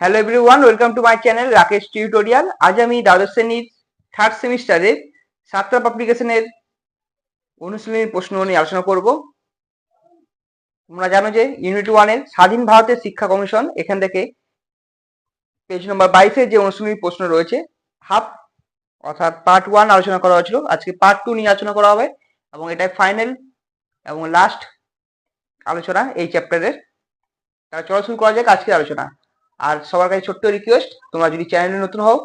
Hello everyone welcome to my channel Rakesh tutorial আজ আমি দ্বাদশ শ্রেণির থার্ড সেমিস্টারের সাতটা পাবলিকেশনের অনুশীলনী প্রশ্ন নিয়ে আলোচনা করব। তোমরা জানো যে ইউনিট ওয়ানের স্বাধীন ভারতের শিক্ষা কমিশন, এখান থেকে পেজ নম্বর বাইশের যে অনুশীলনী প্রশ্ন রয়েছে হাফ অর্থাৎ পার্ট ওয়ান আলোচনা করা হয়েছিল। আজকে পার্ট টু নিয়ে আলোচনা করা হবে এবং এটাই ফাইনাল এবং লাস্ট আলোচনা এই চ্যাপ্টারের তাহলে চলো শুরু করা যাক আজকের আলোচনা। আর সবার কাছে ছোট্ট রিকোয়েস্ট তোমরা যদি চ্যানেলে নতুন হও,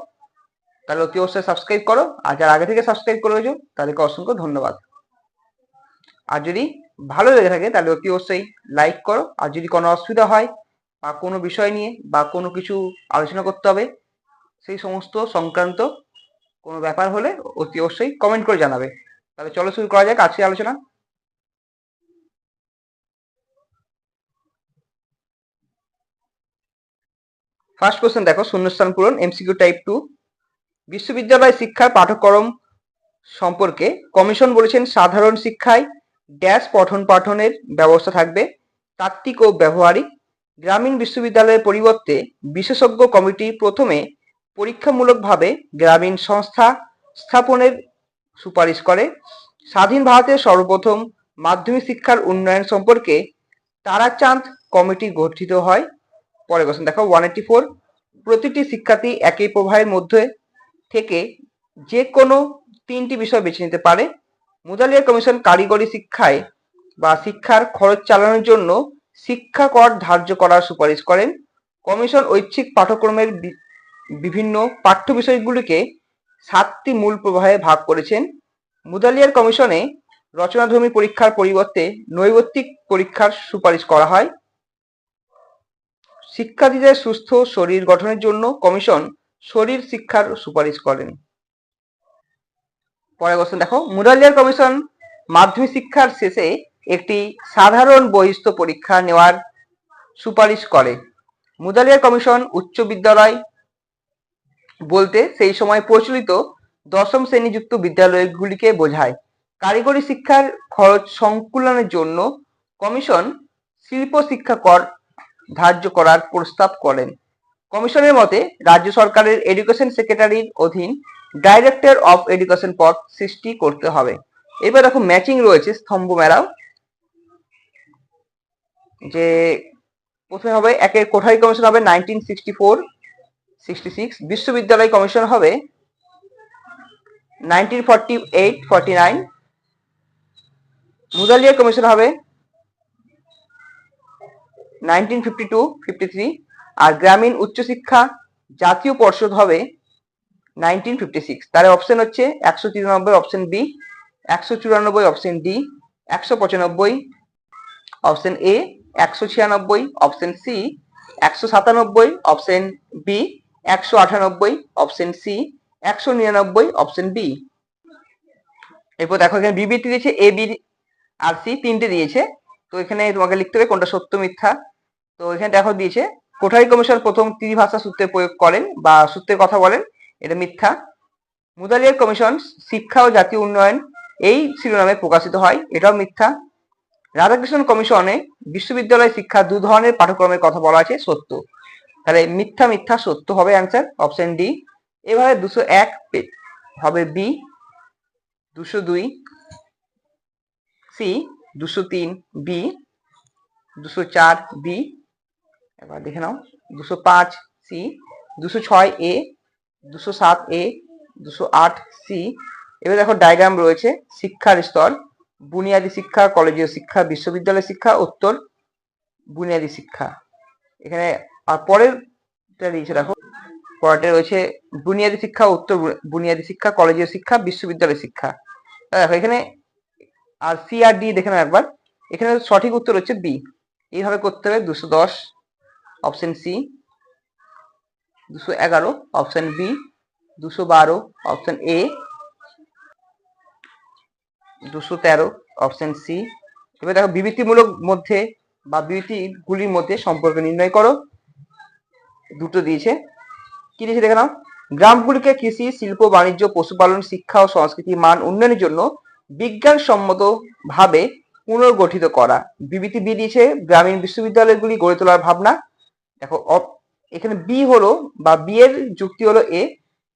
তাহলে অতি অবশ্যই সাবস্ক্রাইব করো। আর যারা আগে থেকে সাবস্ক্রাইব করেছ তাদেরকে অসংখ্য ধন্যবাদ। আর যদি ভালো লেগে থাকে, তাহলে অতি অবশ্যই লাইক করো। আর যদি কোনো অসুবিধা হয়, বা কোনো বিষয় নিয়ে, বা কোনো কিছু আলোচনা করতে হবে, সেই সমস্ত সংক্রান্ত কোনো ব্যাপার হলে অতি অবশ্যই কমেন্ট করে জানাবে। তাহলে চলো শুরু করা যাক আজকের আলোচনা। ফার্স্ট কোশ্চেন দেখো, শূন্যস্থান পূরণ এমসিকিউ টাইপ টু বিশ্ববিদ্যালয় শিক্ষার পাঠ্যক্রম সম্পর্কে কমিশন বলেছেন সাধারণ শিক্ষায় ড্যাশ পঠন পাঠনের ব্যবস্থা থাকবে, তাত্ত্বিক ও ব্যবহারিক। গ্রামীণ বিশ্ববিদ্যালয়ের পরিবর্তে বিশেষজ্ঞ কমিটি প্রথমে পরীক্ষামূলকভাবে গ্রামীণ সংস্থা স্থাপনের সুপারিশ করে। স্বাধীন ভারতের সর্বপ্রথম মাধ্যমিক শিক্ষার উন্নয়ন সম্পর্কে তারাচাঁদ কমিটি গঠিত হয়। পরে কোশ্চেন দেখো ওয়ান এইটি ফোর প্রতিটি শিক্ষার্থী একই প্রবাহের মধ্যে থেকে যে কোনো তিনটি বিষয় বেছে নিতে পারে। মুদালিয়া কমিশন কারিগরি শিক্ষায় বা শিক্ষার খরচ চালানোর জন্য শিক্ষা কর ধার্য করার সুপারিশ করেন। কমিশন ঐচ্ছিক পাঠ্যক্রমের বিভিন্ন পাঠ্য বিষয়গুলিকে সাতটি মূল প্রবাহে ভাগ করেছেন। মুদালিয়ার কমিশনে রচনাধর্মী পরীক্ষার পরিবর্তে নৈবত্তিক পরীক্ষার সুপারিশ করা হয়। শিক্ষার্থীদের সুস্থ শরীর গঠনের জন্য কমিশন শরীর শিক্ষার সুপারিশ করেন। পরে কোশ্চেন দেখো, মুরালিয়ার কমিশন মাধ্যমিক শিক্ষার শেষে একটি সাধারণ বহিস্থ পরীক্ষা নেওয়ার সুপারিশ করে। মুদালিয়ার কমিশন উচ্চ বিদ্যালয় বলতে সেই সময় প্রচলিত দশম শ্রেণীযুক্ত বিদ্যালয়গুলিকে বোঝায়। কারিগরি শিক্ষার খরচ সংকুলনের জন্য কমিশন শিল্প শিক্ষা কর ধার্য করার প্রস্তাব করেন। কমিশনের মতে, রাজ্য সরকারের এডুকেশন সেক্রেটারির অধীন ডাইরেক্টর অফ এডুকেশন পদ সৃষ্টি করতে হবে। এবার দেখো ম্যাচিং রয়েছে, স্তম্ভ মেলাও। যে প্রথমে হবে? একের কোঠারি কমিশন হবে nineteen sixty four sixty six বিশ্ববিদ্যালয় কমিশন হবে nineteen forty eight forty nine Mudaliar commission হবে nineteen fifty two, fifty three আর গ্রামীণ উচ্চশিক্ষা জাতীয় পর্ষদ হবে নাইনটিন ফিফটি সিক্স। তার অপশন হচ্ছে একশো তিরানব্বই অপশন বি একশো চুরানব্বই অপশন ডি একশো পঁচানব্বই অপশন এ একশো ছিয়ানব্বই অপশন সি একশো সাতানব্বই অপশন বি একশো আটানব্বই অপশন সি একশো নিরানব্বই অপশন বি এরপর দেখো এখানে বিবৃতি দিয়েছে এ বি আর সি তিনটে দিয়েছে। তো এখানে তোমাকে লিখতে হবে কোনটা সত্য মিথ্যা। তো এখানে দেখো দিয়েছে, কোঠারি কমিশন প্রথম ত্রিভাষা সূত্রে প্রয়োগ করেন বা সূত্রের কথা বলেন, এটা মিথ্যা। মুদালিয়ার কমিশন শিক্ষা ও জাতীয় উন্নয়ন এই শিরোনামে প্রকাশিত হয়, এটাও মিথ্যা। রাধাকৃষ্ণ কমিশনে বিশ্ববিদ্যালয় শিক্ষা দু ধরনের পাঠ্যক্রমের কথা বলা আছে, সত্য। তাহলে মিথ্যা মিথ্যা, সত্য হবে অ্যান্সার অপশন ডি এভাবে দুশো এক হবে বি দুশো দুই। সি দুশো তিন। বি দুশো চার। বি এবার দেখে নাও, দুশো পাঁচ সি, দুশো ছয় এ, দুশো সাত এ, দুশো আট সি। এবার দেখো ডায়াগ্রাম রয়েছে, শিক্ষার স্তর, বুনিয়াদী শিক্ষা, কলেজীয় শিক্ষা, বিশ্ববিদ্যালয় শিক্ষা, উত্তর বুনিয়াদী শিক্ষা। এখানে আর পরের দিয়েছে দেখো, পরেরটা রয়েছে বুনিয়াদী শিক্ষা, উত্তর বুনিয়াদী শিক্ষা, কলেজীয় শিক্ষা, বিশ্ববিদ্যালয় শিক্ষা। দেখো, এখানে আর সি আর ডি দেখে নাও একবার, এখানে সঠিক উত্তর হচ্ছে বি। এইভাবে করতে হবে, দুশো দশ অপশন সি, দুশো এগারো, অপশন বি, দুশো বারো, অপশন এ, দুশো তেরো, অপশন সি। এবার দেখো বিবৃতিমূলক মধ্যে বা বিবৃতিগুলির মধ্যে সম্পর্ক নির্ণয় করো। দুটো দিয়েছে। কি দিয়েছে দেখে নাও। গ্রামগুলিকে কৃষি, শিল্প, বাণিজ্য, পশুপালন, শিক্ষা ও সংস্কৃতি মান উন্নয়নের জন্য বিজ্ঞানসম্মত ভাবে পুনর্গঠিত করা। বিবৃতি দিয়েছে, গ্রামীণ বিশ্ববিদ্যালয়গুলি গড়ে তোলার ভাবনা। দেখো এখানে বি হলো বা বি এর যুক্তি হলো এ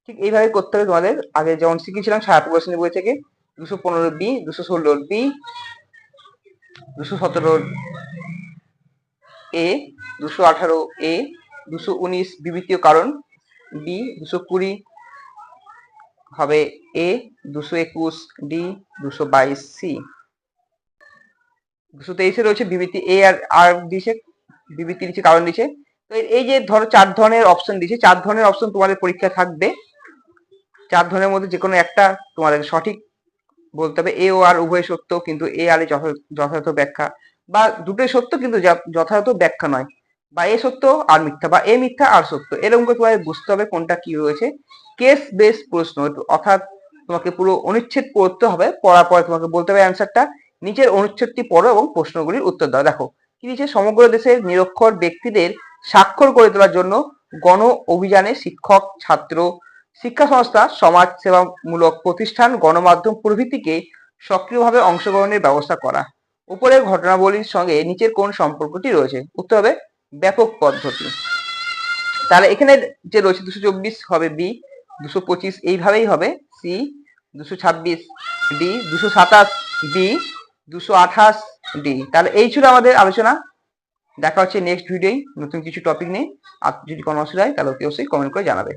ঠিক এইভাবে করতে হবে তোমাদের। আগে যেমন শিখেছিলাম ছায়া প্রকাশনী বই থেকে দুশো পনেরো বি দুশো ষোলো বি দুশো সতেরো এ দুশো আঠারো এ দুশো উনিশ বিবৃতীয় কারণ বি দুশো কুড়ি হবে এ দুশো একুশ ডি দুশো বাইশ সি দুশো তেইশে রয়েছে বিবৃতি এ আর আর দিছে, বিবৃতি দিচ্ছে কারণ দিচ্ছে তো এই যে ধরো চার ধরনের অপশন দিয়েছে, চার ধরনের অপশন তোমাদের পরীক্ষা থাকবে। চার ধরনের মধ্যে যে কোনো একটা তোমাদের সঠিক বলতে হবে এ ও আর উভয় সত্য, কিন্তু এ আর এ যথাযথ ব্যাখ্যা। বা দুটোই সত্য, কিন্তু যথাযথ ব্যাখ্যা নয়। বা এ সত্য আর মিথ্যা, বা এ মিথ্যা আর সত্য। এরকম করে তোমাদের বুঝতে হবে কোনটা কি রয়েছে। কেস বেস প্রশ্ন অর্থাৎ তোমাকে পুরো অনুচ্ছেদ পড়তে হবে, পড়ার পরে তোমাকে বলতে হবে অ্যান্সারটা নিচের অনুচ্ছেদটি পড়ো এবং প্রশ্নগুলির উত্তর দাও। দেখো, কি দিচ্ছে সমগ্র দেশের নিরক্ষর ব্যক্তিদের স্বাক্ষর করে তোলার জন্য গণ অভিযানে শিক্ষক, ছাত্র, শিক্ষা সংস্থা, সমাজ সেবামূলক প্রতিষ্ঠান, গণমাধ্যম প্রভৃতিকে সক্রিয়ভাবে অংশগ্রহণের ব্যবস্থা করা। উপরের ঘটনাবলীর সঙ্গে নিচের কোন সম্পর্কটি রয়েছে? উত্তর হবে ব্যাপক পদ্ধতি। তাহলে এখানে যে রয়েছে দুশো চব্বিশ হবে বি, দুশো পঁচিশ এইভাবেই হবে। সি, দুশো ছাব্বিশ ডি, দুশো সাতাশ বি, দুশো আঠাশ ডি। তাহলে এই ছিল আমাদের আলোচনা। দেখা হচ্ছে নেক্সট ভিডিওই নতুন কিছু টপিক নিয়ে। আর যদি কোনো অসুবিধা হয়, তাহলে অতি অবশ্যই কমেন্ট করে জানাবে।